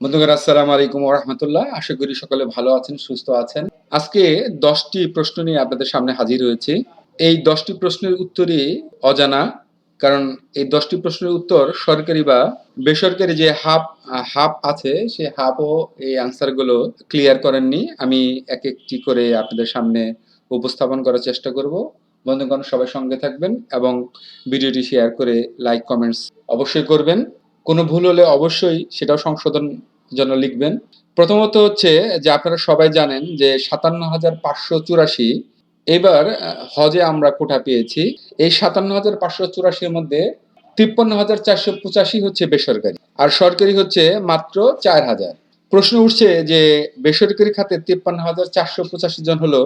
বন্ধুগণ, আসসালামু আলাইকুম রহমতুল্লাহ। আশা করি সকলে ভালো আছেন, সুস্থ আছেন। আজকে দশটি প্রশ্ন নিয়ে আপনাদের সামনে হাজির হয়েছি। এই দশটি প্রশ্নের উত্তরই অজানা, কারণ এই দশটি প্রশ্নের উত্তর সরকারি বা বেসরকারি যে হাব হাব আছে সেই হাবও এই আনসারগুলো ক্লিয়ার করেননি। আমি এক একটি করে আপনাদের সামনে উপস্থাপন করার চেষ্টা করব। বন্ধুগণ, সবাই সঙ্গে থাকবেন এবং ভিডিওটি শেয়ার করে লাইক, কমেন্টস অবশ্যই করবেন। কোনো ভুল হলে অবশ্যই সেটাও সংশোধন জন্য লিখবেন। প্রথমত হচ্ছে যে আপনারা সবাই জানেন যে সাতান্ন হাজার পাঁচশো চুরাশি, এবার হজে আমরা কোটা পেয়েছি। এই সাতান্ন হাজার পাঁচশো চুরাশির মধ্যে তিপ্পান্ন হাজার চারশো পঁচাশি হচ্ছে বেসরকারি, আর সরকারি হচ্ছে মাত্র চার হাজার। প্রশ্ন উঠছে যে বেসরকারি খাতে তিপ্পান্ন হাজার চারশো পঁচাশি জন হলো,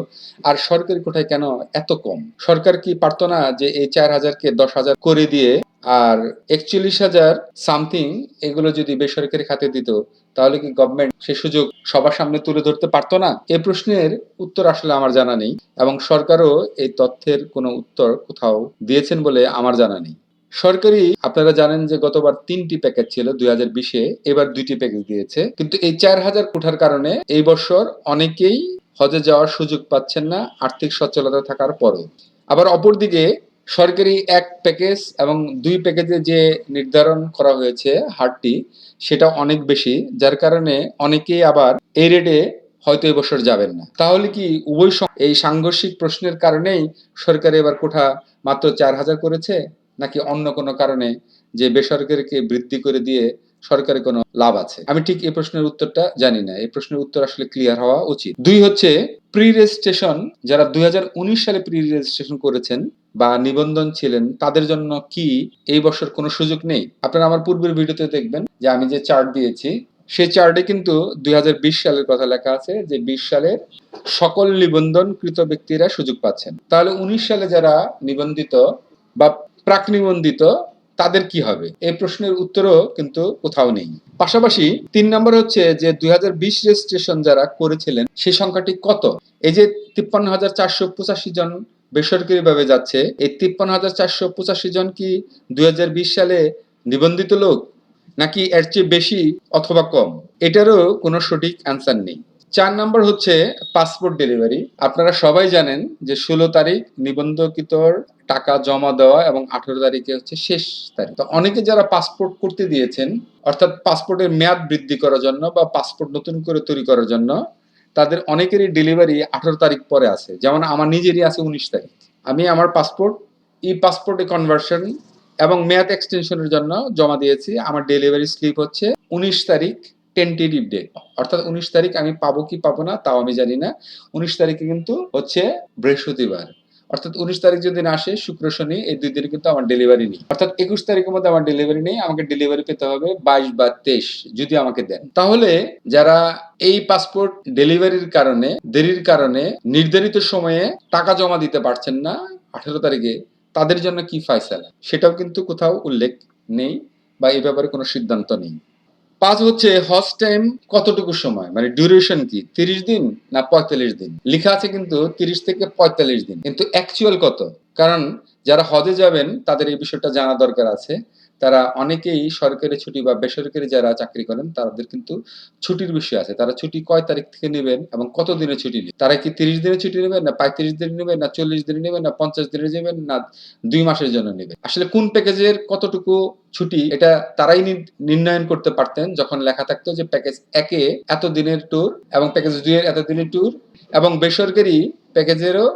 আর সরকারি কোটায় কেন এত কম? সরকার কি পারতো না যে এই চার হাজারকে দশ হাজার করে দিয়ে, আর একচল্লিশ হাজার সামথিং এগুলো যদি বেসরকারি খাতে দিত, তাহলে কি গভর্নমেন্ট সে সুযোগ সবার সামনে তুলে ধরতে পারতো না? এ প্রশ্নের উত্তর আসলে আমার জানা নেই, এবং সরকারও এই তথ্যের কোনো উত্তর কোথাও দিয়েছেন বলে আমার জানা নেই। সরকারি, আপনারা জানেন যে গতবার তিনটি প্যাকেজ ছিল দুই হাজার বিশে, এবার দুইটি প্যাকেজ দিয়েছে। কিন্তু এই চার হাজার কোঠার কারণে এই বছর অনেকেই হজে যাওয়ার সুযোগ পাচ্ছেন না, আর্থিক সচ্ছলতা থাকার পরেও। আবার অপরদিকে, সরকারি এক প্যাকেজ এবং দুই প্যাকেজে যে নির্ধারণ করা হয়েছে হারটি, সেটা অনেক বেশি, যার কারণে অনেকেই আবার এই রেটে হয়তো এবছর যাবেন না। তাহলে কি উভয় এই সাংঘর্ষিক প্রশ্নের কারণেই সরকার এবার কোঠা মাত্র চার হাজার করেছে? নাকি অন্য কোনো কারণে যে বেসরকারিকে বৃদ্ধি করে দিয়ে সরকারের কোনো লাভ আছে? আমি ঠিক এই প্রশ্নের উত্তরটা জানি না। এই প্রশ্নের উত্তর আসলে ক্লিয়ার হওয়া উচিত। দুই হচ্ছে প্রি রেজিস্ট্রেশন যারা দুই হাজার উনিশ সালে প্রি রেজিস্ট্রেশন করেছেন বা নিবন্ধন ছিলেন, তাদের জন্য কি এই বছর কোনো সুযোগ নেই? আপনারা আমার পূর্বের ভিডিওতে দেখবেন যে আমি যে চার্ট দিয়েছি, সেই চার্টে কিন্তু দুই হাজার বিশ সালের কথা লেখা আছে যে বিশ সালের সকল নিবন্ধনকৃত ব্যক্তিরা সুযোগ পাচ্ছেন। তাহলে উনিশ সালে যারা নিবন্ধিত বা প্রাক নিবন্ধিত তাদের কি হবে? এই প্রশ্নের উত্তরও কিন্তু কোথাও নেই। পাশাপাশি তিন নম্বর হচ্ছে যে, দুই রেজিস্ট্রেশন যারা করেছিলেন, সেই সংখ্যাটি কত? এই যে তিপ্পান্ন হাজার চারশো পঁচাশি জন বেসরকারি ভাবে যাচ্ছে, এই তিপ্পান্ন হাজার চারশো পঁচাশি জন কি দুই হাজার বিশ সালে নিবন্ধিত লোক? নাকি এর চেয়ে বেশি অথবা কম? এটারও কোনো সঠিক অ্যান্সার নেই। চার নম্বর হচ্ছে পাসপোর্ট ডেলিভারি আপনারা সবাই জানেন যে ষোলো তারিখ নিবন্ধকিতর টাকা জমা দেওয়া এবং আঠেরো তারিখে হচ্ছে শেষ তারিখ। তো অনেকে যারা পাসপোর্ট করতে দিয়েছেন, অর্থাৎ পাসপোর্টের মেয়াদ বৃদ্ধি করার জন্য বা পাসপোর্ট নতুন করে তৈরি করার জন্য, তাদের অনেকেরই ডেলিভারি আঠেরো তারিখ পরে আছে। যেমন আমার নিজেরই আছে উনিশ তারিখ। আমি আমার পাসপোর্ট ই পাসপোর্টে কনভার্সন এবং মেয়াদ এক্সটেনশনের জন্য জমা দিয়েছি। আমার ডেলিভারি স্লিপ হচ্ছে উনিশ তারিখ টেন্টেটিভ ডেট অর্থাৎ উনিশ তারিখ আমি পাবো কি পাবো না, তাও আমি জানি না। উনিশ তারিখে কিন্তু হচ্ছে বৃহস্পতিবার। অর্থাৎ উনিশ তারিখ যদি না আসে, শুক্র শনি, এই দুই দিনে কিন্তু আমার ডেলিভারি নেই। অর্থাৎ একুশ তারিখের মধ্যে আমার ডেলিভারি নেই, আমাকে ডেলিভারি পেতে হবে বাইশ বা তেইশ যদি আমাকে দেন। তাহলে যারা এই পাসপোর্ট ডেলিভারির কারণে, দেরির কারণে, নির্ধারিত সময়ে টাকা জমা দিতে পারছেন না, আঠেরো তারিখে, তাদের জন্য কি ফায়সালা? সেটাও কিন্তু কোথাও উল্লেখ নেই বা এই ব্যাপারে কোনো সিদ্ধান্ত নেই। পাঁচ হচ্ছে হজ টাইম কতটুকু সময়? মানে ডিউরেশন কি? তিরিশ দিন না পঁয়তাল্লিশ দিন? লেখা আছে কিন্তু তিরিশ থেকে পঁয়তাল্লিশ দিন। কিন্তু অ্যাকচুয়াল কত? কারণ যারা হজে যাবেন তাদের এই বিষয়টা জানা দরকার আছে। তারা অনেকেই সরকারি ছুটি বা বেসরকারি যারা চাকরি করেন, তাদের কিন্তু ছুটির বিষয় আছে। তারা ছুটি কয় তারিখ থেকে নেবেন এবং কত দিনের ছুটি নেবেন তারা কি তিরিশ দিনের ছুটি নেবেন, না পঁয়ত্রিশ দিন নেবেন, না চল্লিশ দিন নেবেন, না পঞ্চাশ দিনে নেবেন, না দুই মাসের জন্য নেবেন? আসলে কোন প্যাকেজের কতটুকু ছুটি এটা তারাই নির্ণয়ন করতে পারতেন যখন লেখা থাকতো যে প্যাকেজ একে এত দিনের ট্যুর এবং প্যাকেজ দুই এত দিনের ট্যুর এবং বেসরকারি প্যাকেজেরও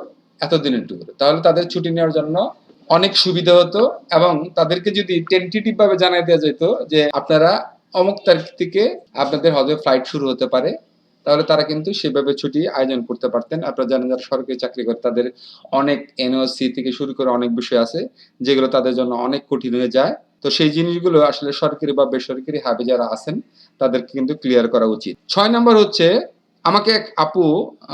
এত দিনের ট্যুর তাহলে তাদের ছুটি নেওয়ার জন্য অনেক সুবিধা হতো এবং তাদেরকে যদি টেন্টেটিভ ভাবে জানাই দেওয়া যেত যে আপনারা অমুক তারিখ থেকে আপনাদের হজে ফ্লাইট শুরু হতে পারে, তাহলে তারা কিন্তু সেভাবে ছুটি আয়োজন করতে পারতেন। আপনারা জানেন যারা সরকারি চাকরি করে, তাদের অনেক এনওসি থেকে শুরু করে অনেক বিষয় আছে, যেগুলো তাদের জন্য অনেক কঠিন হয়ে যায়। তো সেই জিনিসগুলো আসলে সরকারি বা বেসরকারি হাবে যারা আছেন, তাদেরকে কিন্তু ক্লিয়ার করা উচিত। ছয় নম্বর হচ্ছে, আমাকে এক আপু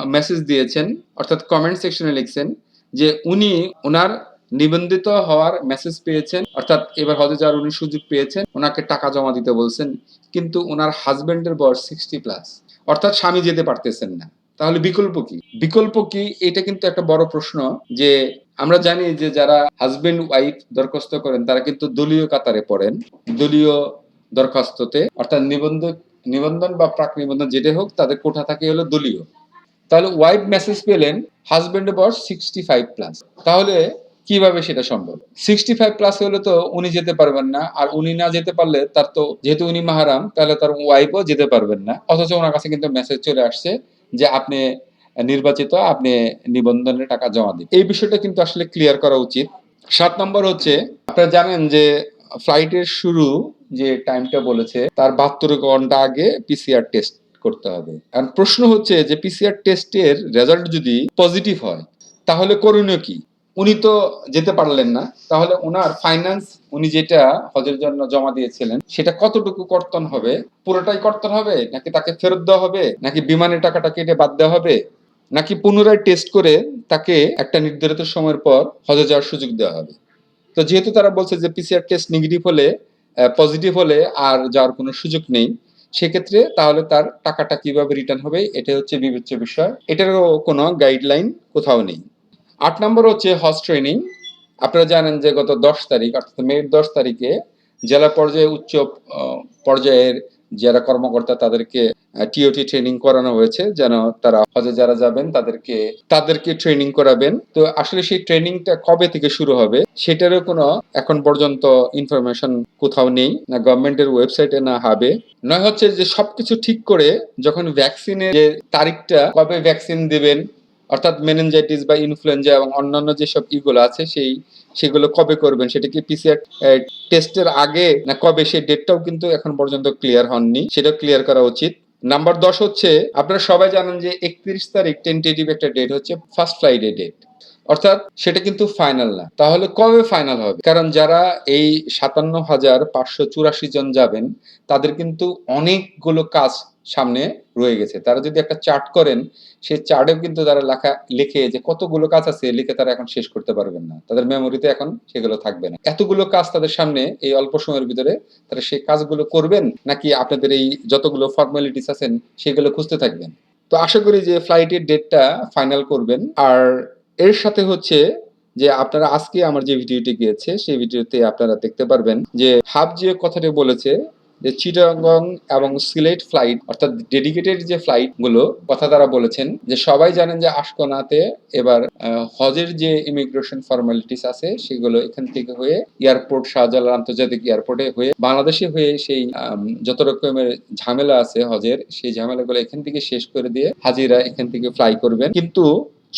মেসেজ দিয়েছেন, অর্থাৎ কমেন্ট সেকশনে লিখছেন যে উনি ওনার নিবন্ধিত হওয়ার মেসেজ পেয়েছেন, অর্থাৎ এবার হজে যাওয়ার উনি সুযোগ পেয়েছেন, ওনাকে টাকা জমা দিতে বলছেন, কিন্তু ওনার হাজবেন্ডের বয়স সিক্সটি প্লাস অর্থাৎ স্বামী যেতে পারতেছেন না। তাহলে বিকল্প কি? বিকল্প কি? এটা কিন্তু একটা বড় প্রশ্ন যে আমরা জানি যে যারা হাজবেন্ড ওয়াইফ দরখাস্ত করেন, তারা কিন্তু দলীয় কাতারে পড়েন, দলীয় দরখাস্ততে, অর্থাৎ নিবন্ধ, নিবন্ধন বা প্রাক নিবন্ধন যেটা হোক, তাদের কোঠা থাকে হলো দলীয়। তাহলে ওয়াইফ মেসেজ পেলেন হাজবেন্ডের বয়স সিক্সটি ফাইভ প্লাস তাহলে কীভাবে সেটা সম্ভব? সিক্সটি ফাইভ প্লাস হলে তো উনি যেতে পারবেন না, আর উনি না যেতে পারলে তার তো, যেহেতু উনি মাহারাম, তাহলে তার ওয়াইফও যেতে পারবেন না। অথচ ওনার কাছে কিন্তু মেসেজ চলে আসছে যে আপনি নির্বাচিত, আপনি নিবন্ধনের টাকা জমা দিন। এই বিষয়টা কিন্তু আসলে ক্লিয়ার করা উচিত। সাত নম্বর হচ্ছে, আপনারা জানেন যে ফ্লাইটের শুরু যে টাইমটা বলেছে, তার বাহাত্তর ঘণ্টা আগে পিসিআর টেস্ট করতে হবে। আর প্রশ্ন হচ্ছে যে পিসিআর টেস্টের রেজাল্ট যদি পজিটিভ হয়, তাহলে করণীয় কি? উনি তো যেতে পারলেন না। তাহলে ওনার ফাইন্যান্স উনি যেটা হজের জন্য জমা দিয়েছিলেন, সেটা কতটুকু কর্তন হবে? পুরোটাই কর্তন হবে? নাকি তাকে ফেরত দেওয়া হবে? নাকি বিমানের টাকাটা কেটে বাদ দেওয়া হবে? নাকি পুনরায় টেস্ট করে তাকে একটা নির্ধারিত সময়ের পর হজে যাওয়ার সুযোগ দেওয়া হবে? তো যেহেতু তারা বলছে যে পিসিআর টেস্ট নেগেটিভ হলে পজিটিভ হলে আর যাওয়ার কোনো সুযোগ নেই, সেক্ষেত্রে তাহলে তার টাকাটা কীভাবে রিটার্ন হবে এটা হচ্ছে বিবেচ্য বিষয়। এটারও কোনো গাইডলাইন কোথাও নেই। আট নম্বর হচ্ছে হজ ট্রেনিং আপনারা জানেন যে গত দশ তারিখ, অর্থাৎ মে দশ তারিখে জেলা পর্যায়ে, উচ্চ পর্যায়ের যারা কর্মকর্তা তাদেরকে টিওটি ট্রেনিং করানো হয়েছে, যেন তারা হজে যারা যাবেন, তাদেরকে তাদেরকে ট্রেনিং করাবেন। তো আসলে সেই ট্রেনিংটা কবে থেকে শুরু হবে, সেটারও কোনো এখন পর্যন্ত ইনফরমেশন কোথাও নেই, না গভর্নমেন্টের ওয়েবসাইটে না হবে নয় হচ্ছে যে সবকিছু ঠিক করে যখন ভ্যাকসিনের যে তারিখটা, কবে ভ্যাকসিন দেবেন অর্থাৎ মেনেঞ্জাইটিস বা ইনফ্লুয়েঞ্জা এবং অন্যান্য যেসব ইগুলো আছে, সেই, সেগুলো কবে করবেন? সেটা কি পিসিআর টেস্টের আগে না কবে? সেই ডেটটাও কিন্তু এখন পর্যন্ত ক্লিয়ার হননি। সেটা ক্লিয়ার করা উচিত। নাম্বার দশ হচ্ছে, আপনারা সবাই জানেন যে একত্রিশ তারিখ টেন্টেটিভ একটা ডেট হচ্ছে ফার্স্ট ফ্রাইডে ডেট অর্থাৎ সেটা কিন্তু ফাইনাল না। তাহলে কবে ফাইনাল হবে? কারণ যারা এই সাতান্ন হাজার পাঁচশো চুরাশি জন যাবেন, তাদের কিন্তু অনেকগুলো কাজ সামনে রয়ে গেছে। তারা যদি একটা চার্ট করেন, সেই চার্টেও কিন্তু তারা লেখা, লিখে যে কতগুলো কাজ আছে, লিখে তারা এখন শেষ করতে পারবেন না। তাদের মেমোরিতে এখন সেগুলো থাকবে না। এতগুলো কাজ তাদের সামনে এই অল্প সময়ের ভিতরে তারা সেই কাজগুলো করবেন, নাকি আপনাদের এই যতগুলো ফর্মালিটিস আছেন, সেগুলো খুঁজতে থাকবেন? তো আশা করি যে ফ্লাইটের ডেটটা ফাইনাল করবেন। আর এর সাথে হচ্ছে যে আপনারা আজকে আমার যে ভিডিওটি গিয়েছে, সেই ভিডিওতে আপনারা দেখতে পারবেন যে হাব যে কথাটি বলেছে যে চিটাগং এবং সিলেট ফ্লাইট অর্থাৎ ডেডিকেটেড যে ফ্লাইটগুলো, কথা তারা বলেছেন যে সবাই জানেন যে আশকোনাতে এবার হজের যে ইমিগ্রেশন ফর্মালিটিস আছে, সেগুলো এখান থেকে হয়ে এয়ারপোর্ট শাহজালাল আন্তর্জাতিক এয়ারপোর্টে হয়ে বাংলাদেশে হয়ে সেই যত রকমের ঝামেলা আছে হজের, সেই ঝামেলাগুলো এখান থেকে শেষ করে দিয়ে হাজিরা এখান থেকে ফ্লাই করবেন। কিন্তু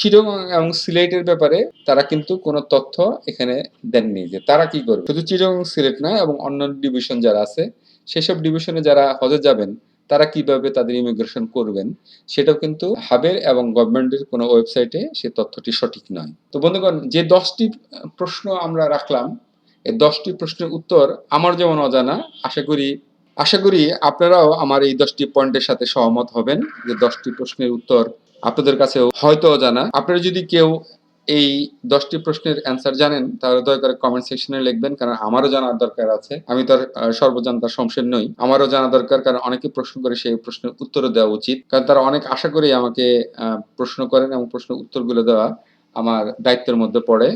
চিটগং এবং সিলেটের ব্যাপারে তারা কিন্তু কোনো তথ্য এখানে দেননি যে তারা কি করবে। শুধু চিটগং, সিলেট নয়, এবং অন্য ডিভিশন যারা আছে সেসব ডিভিশনে যারা হজে যাবেন, তারা কীভাবে তাদের ইমিগ্রেশন করবেন, সেটাও কিন্তু হাবের এবং গভর্নমেন্টের কোনো ওয়েবসাইটে সে তথ্যটি সঠিক নয়। তো বন্ধুগণ, যে দশটি প্রশ্ন আমরা রাখলাম, এই দশটি প্রশ্নের উত্তর আমার যেমন অজানা, আশা করি আশা করি আপনারাও আমার এই দশটি পয়েন্টের সাথে সহমত হবেন যে দশটি প্রশ্নের উত্তর আপনাদের কাছেও হয়তো অজানা। আপনারা যদি কেউ এই দশটি প্রশ্নের অ্যান্সার জানেন, তাহলে দয়া করে কমেন্ট সেকশনে লিখবেন, কারণ আমারও জানার দরকার আছে। আমি তো সর্বজান্তার শমশের নই। আমারও জানা দরকার, কারণ অনেকে প্রশ্ন করে সেই প্রশ্নের উত্তরও দেওয়া উচিত। কারণ তারা অনেক আশা করেই আমাকে প্রশ্ন করেন এবং প্রশ্নের উত্তরগুলো দেওয়া আমার দায়িত্বের মধ্যে পড়ে।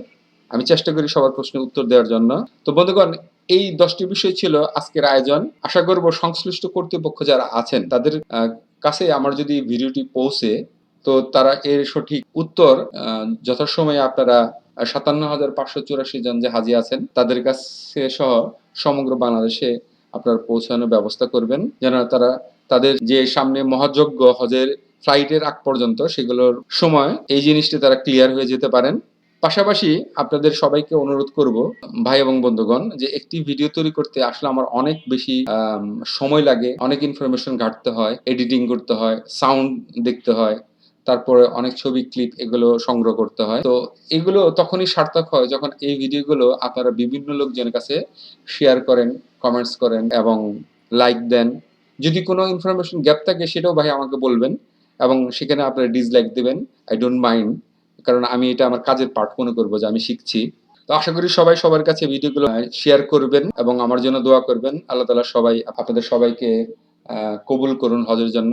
আমি চেষ্টা করি সবার প্রশ্নের উত্তর দেওয়ার জন্য। তো বন্ধুগণ, এই দশটি বিষয় ছিল আজকের আয়োজন। আশা করব সংশ্লিষ্ট কর্তৃপক্ষ যারা আছেন, তাদের কাছে আমার যদি ভিডিওটি পৌঁছে তো তারা এর সঠিক উত্তর যথাসময়ে আপনারা সাতান্ন হাজার পাঁচশো চুরাশি জন যে হাজি আছেন, তাদের কাছে সহ সমগ্র বাংলাদেশে আপনার পৌঁছানোর ব্যবস্থা করবেন। যেন তারা তাদের যে সামনে মহাযজ্ঞ হজের ফ্লাইটের আগ পর্যন্ত সেগুলোর সময় এই জিনিসটি তারা ক্লিয়ার হয়ে যেতে পারেন। পাশাপাশি আপনাদের সবাইকে অনুরোধ করব, ভাই এবং বন্ধুগণ, যে একটি ভিডিও তৈরি করতে আসলে আমার অনেক বেশি সময় লাগে, অনেক ইনফরমেশন ঘাটতে হয় এডিটিং করতে হয় সাউন্ড দেখতে হয় তারপরে অনেক ছবি ক্লিপ এগুলো সংগ্রহ করতে হয়। তো এগুলো তখনই সার্থক হয় যখন এই ভিডিওগুলো আপনারা বিভিন্ন লোকজনের কাছে শেয়ার করেন কমেন্টস করেন এবং লাইক দেন। যদি কোনো ইনফরমেশন গ্যাপ থাকে সেটাও ভাই আমাকে বলবেন এবং সেখানে আপনারা ডিসলাইক দেবেন। আই ডোন্ট মাইন্ড কারণ আমি এটা আমার কাজের পার্ট মনে করব যে আমি শিখছি। তো আশা করি সবাই সবার কাছে ভিডিওগুলো শেয়ার করবেন এবং আমার জন্য দোয়া করবেন। আল্লাহ তালা সবাই আপনাদের সবাইকে কবুল করুন হজের জন্য।